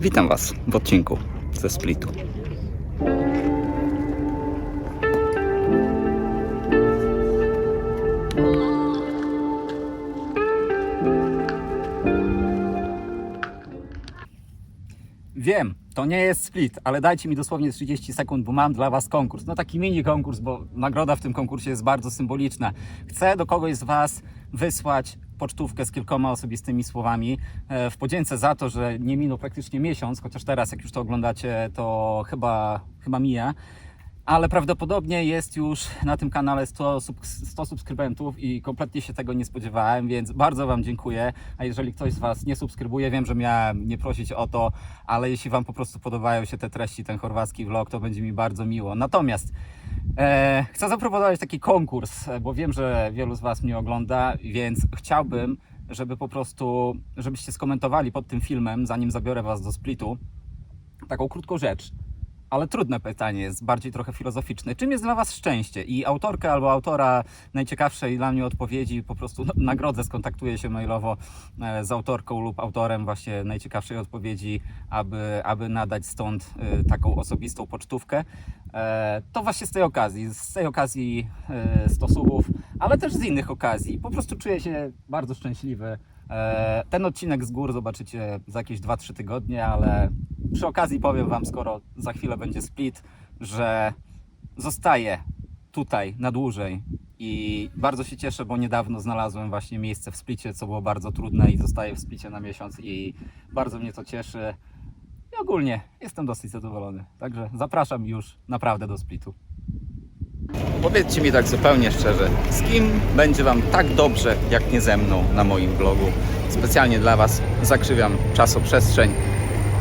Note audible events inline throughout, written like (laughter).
Witam Was w odcinku ze Splitu. Wiem, to nie jest split, ale dajcie mi dosłownie 30 sekund, bo mam dla Was konkurs. No taki mini konkurs, bo nagroda w tym konkursie jest bardzo symboliczna. Chcę do kogoś z Was wysłać pocztówkę z kilkoma osobistymi słowami e, w podzięce za to, że nie minął praktycznie miesiąc, chociaż teraz jak już to oglądacie, to chyba, chyba mija. Ale prawdopodobnie jest już na tym kanale 100, sub, 100 subskrybentów i kompletnie się tego nie spodziewałem, więc bardzo Wam dziękuję. A jeżeli ktoś z Was nie subskrybuje, wiem, że miałem nie prosić o to, ale jeśli Wam po prostu podobają się te treści, ten chorwacki vlog, to będzie mi bardzo miło. Natomiast e, chcę zaproponować taki konkurs, e, bo wiem, że wielu z Was mnie ogląda, więc chciałbym, żeby po prostu, żebyście skomentowali pod tym filmem, zanim zabiorę Was do splitu, taką krótką rzecz. Ale trudne pytanie jest, bardziej trochę filozoficzne. Czym jest dla Was szczęście? I autorka albo autora najciekawszej dla mnie odpowiedzi po prostu nagrodzę, skontaktuję się mailowo e, z autorką lub autorem właśnie najciekawszej odpowiedzi, aby, aby nadać stąd e, taką osobistą pocztówkę. E, To właśnie z tej okazji, z tej okazji stosowów, ale też z innych okazji. Po prostu czuję się bardzo szczęśliwy. E, Ten odcinek z gór zobaczycie za jakieś 2-3 tygodnie, ale przy okazji powiem Wam, skoro za chwilę będzie split, że zostaję tutaj na dłużej i bardzo się cieszę, bo niedawno znalazłem właśnie miejsce w splicie, co było bardzo trudne i zostaję w splicie na miesiąc i bardzo mnie to cieszy. I ogólnie jestem dosyć zadowolony. Także zapraszam już naprawdę do splitu. Powiedzcie mi tak zupełnie szczerze, z kim będzie Wam tak dobrze, jak nie ze mną na moim blogu. Specjalnie dla Was zakrzywiam czasoprzestrzeń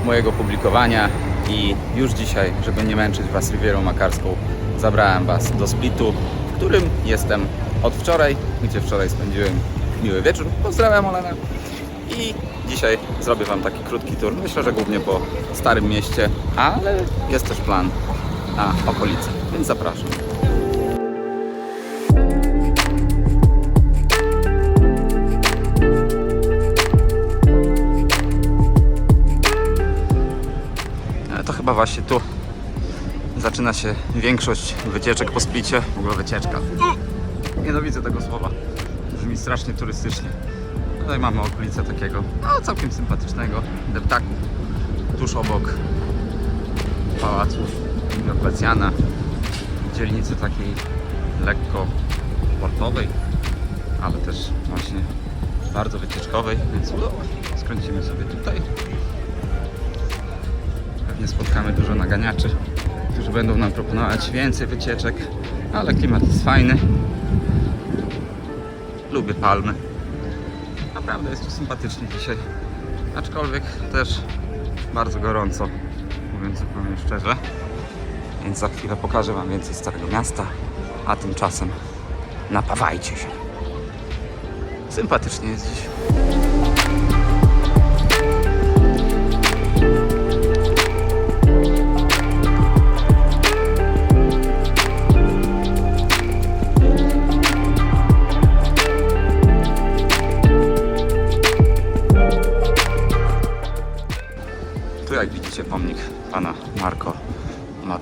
mojego publikowania i już dzisiaj, żeby nie męczyć Was Rivierą Makarską, zabrałem Was do Splitu, w którym jestem od wczoraj, gdzie wczoraj spędziłem miły wieczór. Pozdrawiam Olena. I dzisiaj zrobię Wam taki krótki tour. Myślę, że głównie po Starym Mieście, ale jest też plan na okolice, więc zapraszam. Właśnie tu zaczyna się większość wycieczek po splicie. W ogóle wycieczka. Nienawidzę tego słowa. Brzmi strasznie turystycznie. Tutaj mamy okolicę takiego no, całkiem sympatycznego deptaku. Tuż obok pałacu Diocletiana. Dzielnicy takiej lekko sportowej, ale też właśnie bardzo wycieczkowej, więc no, skręcimy sobie tutaj. Pewnie spotkamy dużo naganiaczy, którzy będą nam proponować więcej wycieczek, ale klimat jest fajny. Lubię palmy. Naprawdę jest tu sympatycznie dzisiaj. Aczkolwiek też bardzo gorąco, mówiąc zupełnie szczerze. Więc za chwilę pokażę Wam więcej Starego Miasta, a tymczasem napawajcie się. Sympatycznie jest dziś.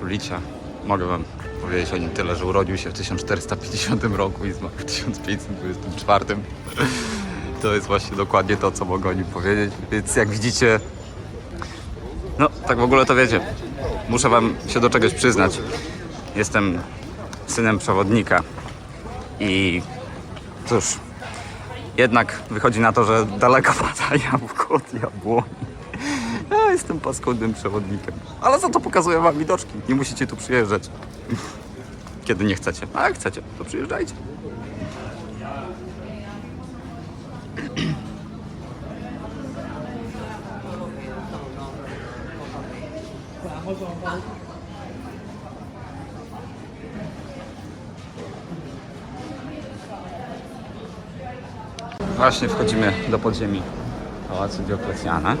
Marulicia. Mogę wam powiedzieć o nim tyle, że urodził się w 1450 roku i zmarł w 1524. To jest właśnie dokładnie to, co mogę o nim powiedzieć. Więc jak widzicie, no tak w ogóle to wiecie, muszę wam się do czegoś przyznać. Jestem synem przewodnika i cóż, jednak wychodzi na to, że daleko pada (laughs) jabłko od jabłoni. Jestem paskudnym przewodnikiem. Ale za to pokazuję wam widoczki. Nie musicie tu przyjeżdżać. Kiedy nie chcecie. A jak chcecie, to przyjeżdżajcie. Właśnie wchodzimy do podziemi Pałacu Dioklecjana.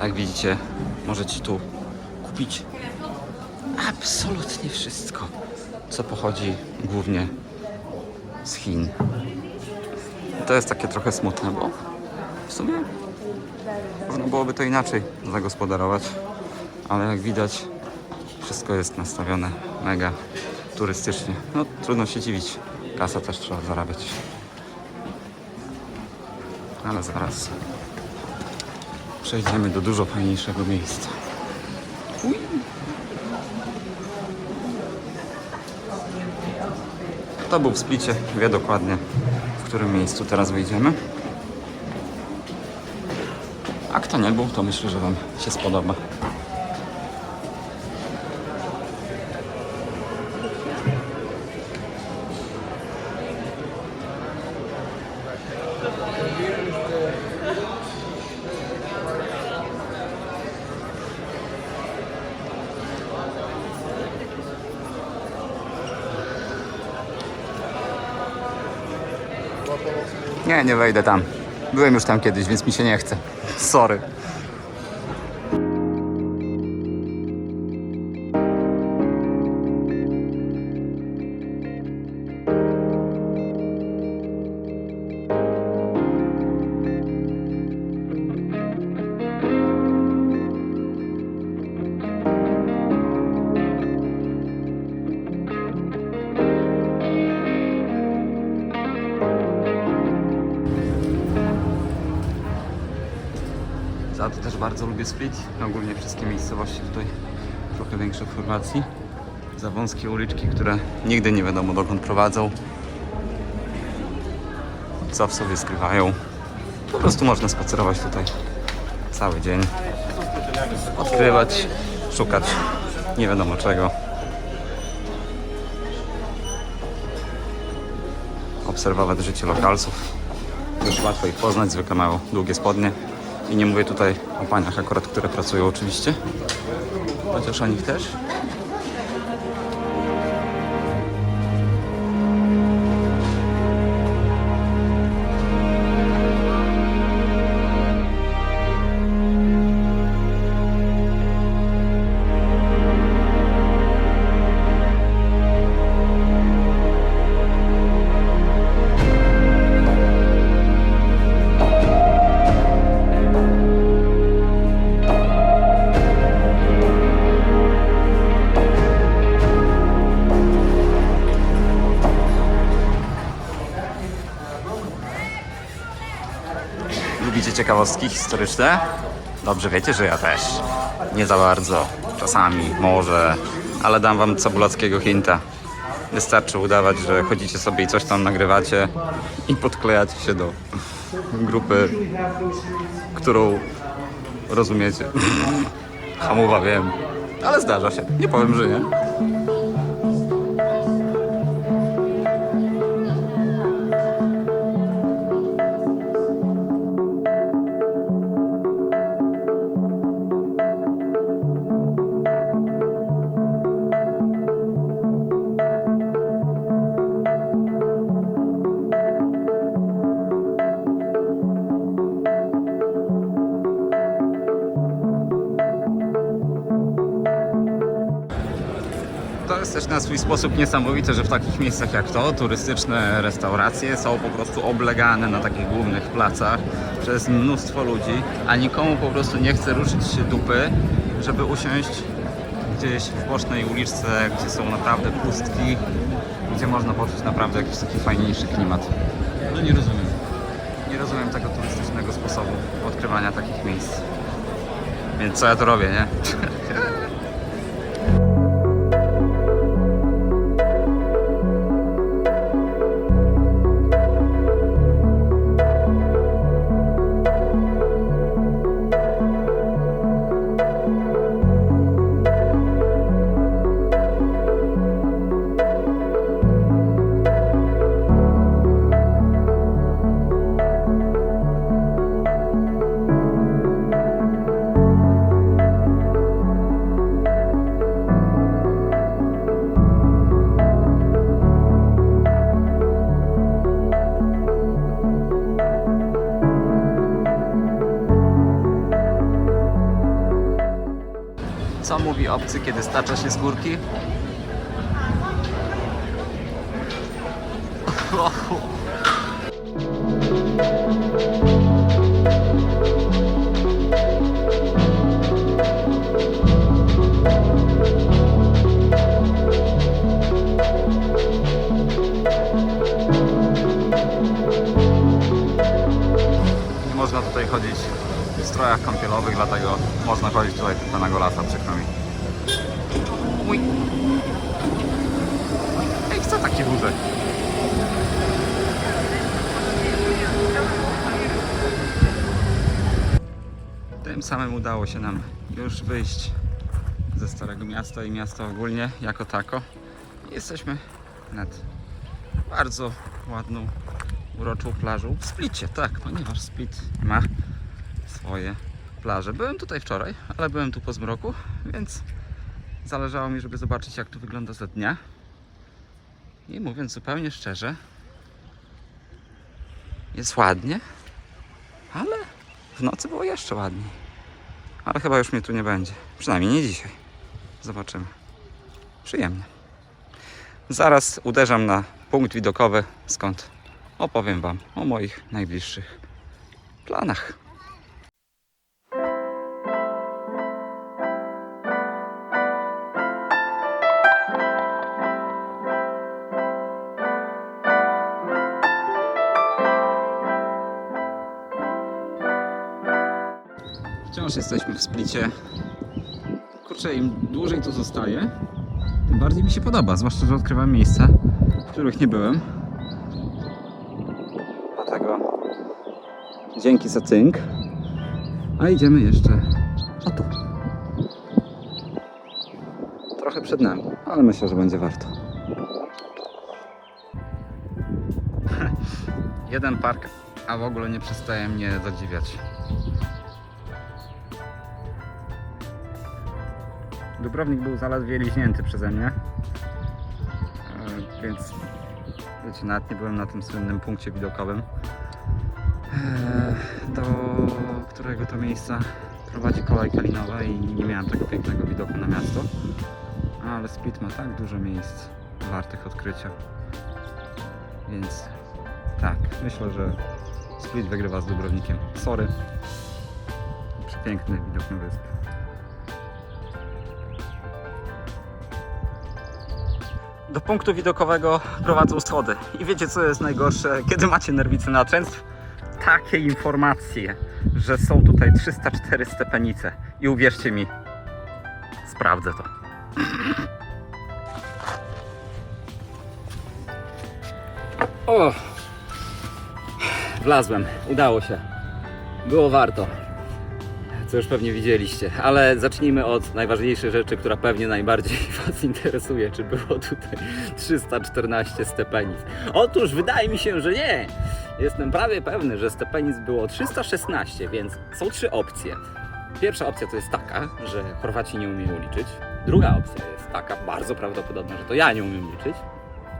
Jak widzicie, możecie tu kupić absolutnie wszystko, co pochodzi głównie z Chin. To jest takie trochę smutne, bo w sumie Można byłoby to inaczej zagospodarować, ale jak widać, wszystko jest nastawione mega turystycznie. No trudno się dziwić, kasa też trzeba zarabiać. Ale zaraz przejdziemy do dużo fajniejszego miejsca. Kto był w splicie, wie dokładnie, w którym miejscu teraz wyjdziemy. A kto nie był, to myślę, że Wam się spodoba. Nie, wejdę tam. Byłem już tam kiedyś, więc mi się nie chce. Sorry. Split. Ogólnie wszystkie miejscowości tutaj trochę większe w Chorwacji. Za wąskie uliczki, które nigdy nie wiadomo dokąd prowadzą. Co w sobie skrywają. Po prostu można spacerować tutaj cały dzień. Odkrywać, szukać nie wiadomo czego. Obserwować życie lokalców. Dość łatwo ich poznać, zwykle mają długie spodnie. I nie mówię tutaj o paniach akurat, które pracują oczywiście. Chociaż o nich też. Ciekawostki historyczne? Dobrze wiecie, że ja też. Nie za bardzo. Czasami, może, ale dam wam cebulackiego hinta. Wystarczy udawać, że chodzicie sobie i coś tam nagrywacie i podklejacie się do grupy, którą rozumiecie. (laughs) Hamowa wiem, ale zdarza się. Nie powiem, że nie. Na swój sposób niesamowite, że w takich miejscach jak to, turystyczne restauracje są po prostu oblegane na takich głównych placach przez mnóstwo ludzi, a nikomu po prostu nie chce ruszyć się dupy, żeby usiąść gdzieś w bocznej uliczce, gdzie są naprawdę pustki, gdzie można poczuć naprawdę jakiś taki fajniejszy klimat. No nie rozumiem. Nie rozumiem tego turystycznego sposobu odkrywania takich miejsc. Więc co ja to robię, nie? (laughs) opcji, kiedy stacza się z górki. Nie można tutaj chodzić w strojach kąpielowych, dlatego można chodzić tutaj tylko na golasa, przykro mi. Uj. Ej, co takie duże? Tym samym udało się nam już wyjść ze Starego Miasta i miasta ogólnie jako tako. Jesteśmy nad bardzo ładną, uroczą plażą w Splicie, tak, ponieważ Split ma swoje plaże. Byłem tutaj wczoraj, ale byłem tu po zmroku, więc zależało mi, żeby zobaczyć jak tu wygląda za dnia. I mówiąc zupełnie szczerze, jest ładnie, ale w nocy było jeszcze ładniej. Ale chyba już mnie tu nie będzie. Przynajmniej nie dzisiaj. Zobaczymy. Przyjemnie. Zaraz uderzam na punkt widokowy, skąd opowiem Wam o moich najbliższych planach. Wciąż jesteśmy w splicie. Kurczę, im dłużej tu zostaję, tym bardziej mi się podoba. Zwłaszcza, że odkrywam miejsca, w których nie byłem. Dlatego dzięki za cynk. A idziemy jeszcze o tu. Trochę przed nami, ale myślę, że będzie warto. (laughs) Jeden park, a w ogóle nie przestaje mnie zadziwiać. Dubrownik był zaledwie liźnięty przeze mnie, E, więc wiecie, nawet nie byłem na tym słynnym punkcie widokowym, e, do którego to miejsca prowadzi kolej kalinowa i nie miałem tego pięknego widoku na miasto. Ale Split ma tak dużo miejsc wartych odkrycia, więc tak, myślę, że Split wygrywa z Dubrownikiem. Sorry. Przepiękny widok na wyspę. Do punktu widokowego prowadzą schody. I wiecie co jest najgorsze? Kiedy macie nerwicy natręstw? Takie informacje, że są tutaj 304 stepenice. I uwierzcie mi, sprawdzę to. O! Wlazłem, udało się. Było warto. Co już pewnie widzieliście, ale zacznijmy od najważniejszej rzeczy, która pewnie najbardziej (laughs) Was interesuje. Czy było tutaj 314 stepenic? Otóż wydaje mi się, że nie. Jestem prawie pewny, że stepenic było 316, więc są trzy opcje. Pierwsza opcja to jest taka, że Chorwaci nie umieją liczyć. Druga opcja jest taka, bardzo prawdopodobna, że to ja nie umiem liczyć.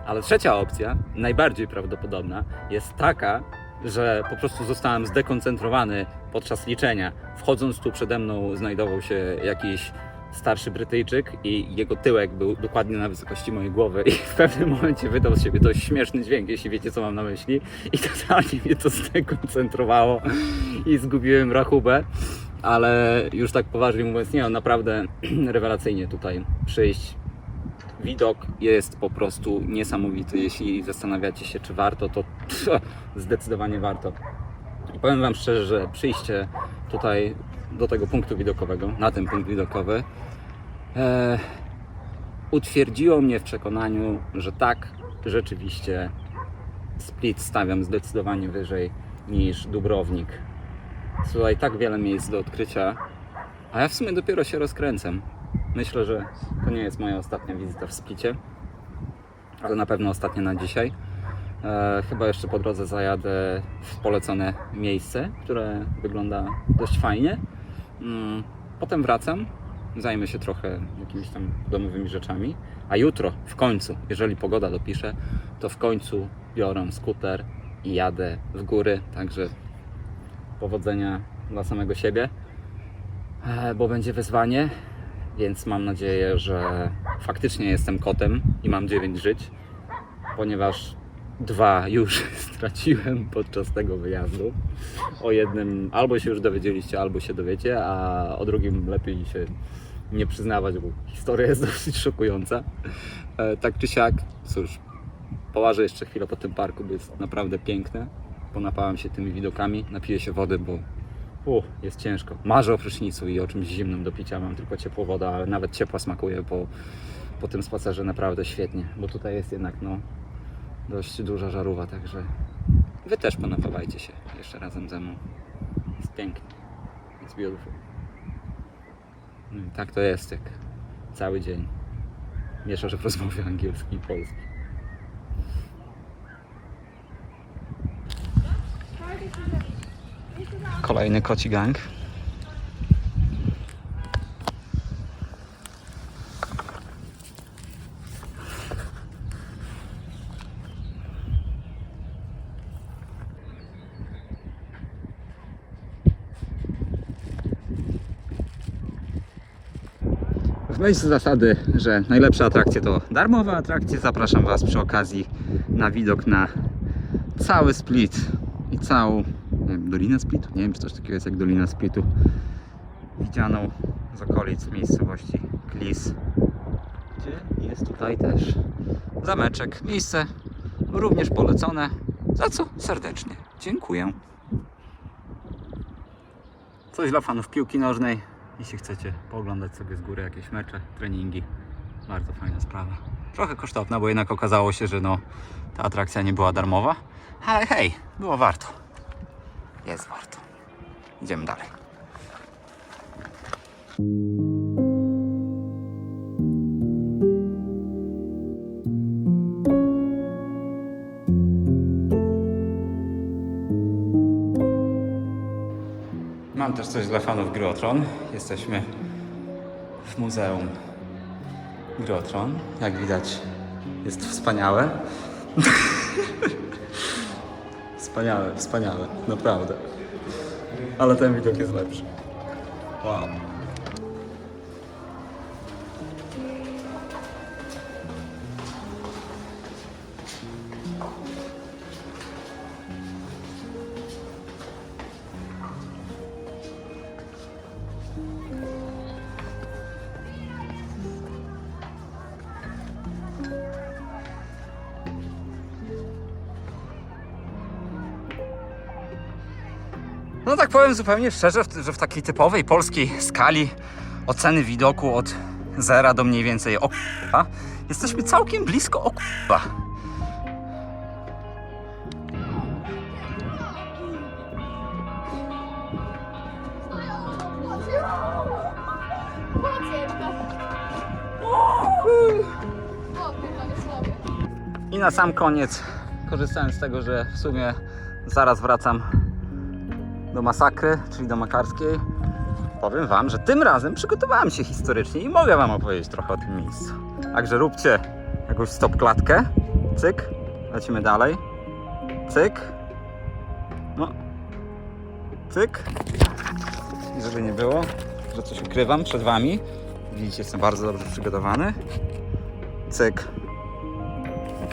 Ale trzecia opcja, najbardziej prawdopodobna, jest taka, że po prostu zostałem zdekoncentrowany podczas liczenia. Wchodząc tu przede mną znajdował się jakiś starszy Brytyjczyk i jego tyłek był dokładnie na wysokości mojej głowy i w pewnym momencie wydał z siebie dość śmieszny dźwięk, jeśli wiecie co mam na myśli i totalnie mnie to zdekoncentrowało i zgubiłem rachubę. Ale już tak poważnie mówiąc, nie, naprawdę (clears throat) rewelacyjnie tutaj przyjść, widok jest po prostu niesamowity. Jeśli zastanawiacie się, czy warto, to (clears throat) zdecydowanie warto. Powiem Wam szczerze, że przyjście tutaj do tego punktu widokowego, na ten punkt widokowy, e, utwierdziło mnie w przekonaniu, że tak, rzeczywiście Split stawiam zdecydowanie wyżej niż Dubrownik. Tutaj tak wiele miejsc do odkrycia, a ja w sumie dopiero się rozkręcam. Myślę, że to nie jest moja ostatnia wizyta w Splicie, ale na pewno ostatnia na dzisiaj. E, chyba jeszcze po drodze zajadę w polecone miejsce, które wygląda dość fajnie. Mm, potem wracam, zajmę się trochę jakimiś tam domowymi rzeczami, a jutro w końcu, jeżeli pogoda dopisze, to w końcu biorę skuter i jadę w góry, także powodzenia dla samego siebie, e, bo będzie wyzwanie, więc mam nadzieję, że faktycznie jestem kotem i mam 9 żyć, ponieważ dwa już (laughs) straciłem podczas tego wyjazdu. O jednym albo się już dowiedzieliście, albo się dowiecie, a o drugim lepiej się nie przyznawać, bo historia jest (laughs) dosyć szokująca. E, tak czy siak, cóż, połażę jeszcze chwilę po tym parku, bo jest naprawdę piękne. Ponapałem się tymi widokami, napiję się wody, bo U, jest ciężko. Marzę o prysznicu i o czymś zimnym do picia. Mam tylko ciepłą wodę, ale nawet ciepła smakuje po, po tym spacerze naprawdę świetnie. Bo tutaj jest jednak no, dość duża żarówa, także Wy też ponapawajcie się jeszcze razem ze mną. Jest pięknie. Jest beautiful. No i tak to jest, jak cały dzień mieszasz w rozmowie angielski i polski. Kolejny koci gang. W myśl zasady, że najlepsze atrakcje to darmowe atrakcje, zapraszam Was przy okazji na widok na cały Split i całą wiem, Dolinę Splitu. Nie wiem, czy coś takiego jest jak Dolina Splitu. Widzianą z okolic miejscowości Klis, gdzie jest tutaj też zameczek. Miejsce również polecone, za co serdecznie dziękuję. Coś dla fanów piłki nożnej. Jeśli chcecie pooglądać sobie z góry jakieś mecze, treningi, bardzo fajna sprawa. Trochę kosztowna, bo jednak okazało się, że no, ta atrakcja nie była darmowa, ale hej, było warto. Jest warto. Idziemy dalej. Mam też coś dla fanów Gry o Tron. Jesteśmy w Muzeum Gry o Tron. Jak widać, jest wspaniałe. (laughs) wspaniałe, wspaniałe, naprawdę. Ale ten widok jest lepszy. Wow. No tak powiem zupełnie szczerze, że w takiej typowej polskiej skali oceny widoku od zera do mniej więcej o k***a, jesteśmy całkiem blisko o k***a. I na sam koniec, korzystając z tego, że w sumie zaraz wracam do masakry, czyli do makarskiej, powiem Wam, że tym razem przygotowałem się historycznie i mogę Wam opowiedzieć trochę o tym miejscu. Także róbcie jakąś stop klatkę, cyk, lecimy dalej, cyk, no, cyk. I żeby nie było, że coś ukrywam przed Wami, widzicie, jestem bardzo dobrze przygotowany, cyk.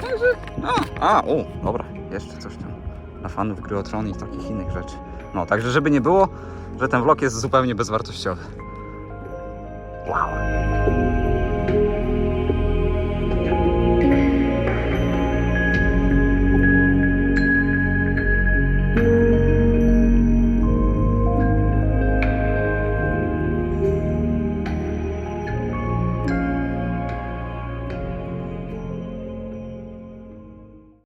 Także, a, a, u, dobra, jeszcze coś tam. Dla fanów gry o tron i takich innych rzeczy. No, także żeby nie było, że ten vlog jest zupełnie bezwartościowy. Wow.